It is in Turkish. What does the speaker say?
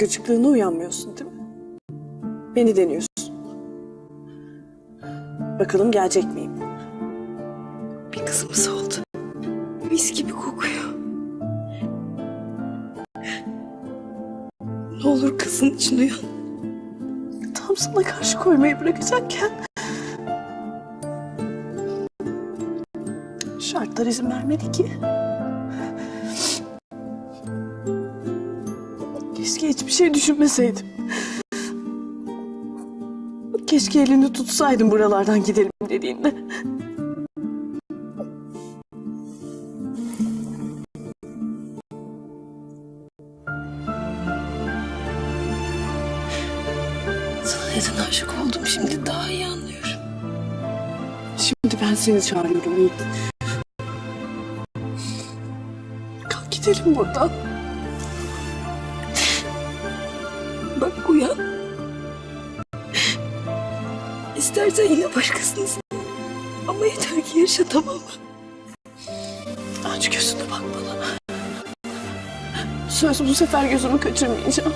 Gıcıklığına uyanmıyorsun değil mi? Beni deniyorsun. Bakalım gelecek miyim? Bir kızımız oldu. Mis gibi kokuyor. Ne olur kızın için uyan. Tam sana karşı koymayı bırakacakken... Şartlar izin vermedi ki. Keşke hiçbir şey düşünmeseydim. Keşke elini tutsaydım buralardan gidelim dediğinde. Sana neden aşık oldum şimdi daha iyi anlıyorum. Şimdi ben seni çağırıyorum Yiğit. Kalk gidelim buradan. Bak uyan. İstersen yine başkasını. Ama yeter ki yaşa tamam mı? Aç gözünü bak bana. Söz bu sefer gözümü kaçırmayacağım.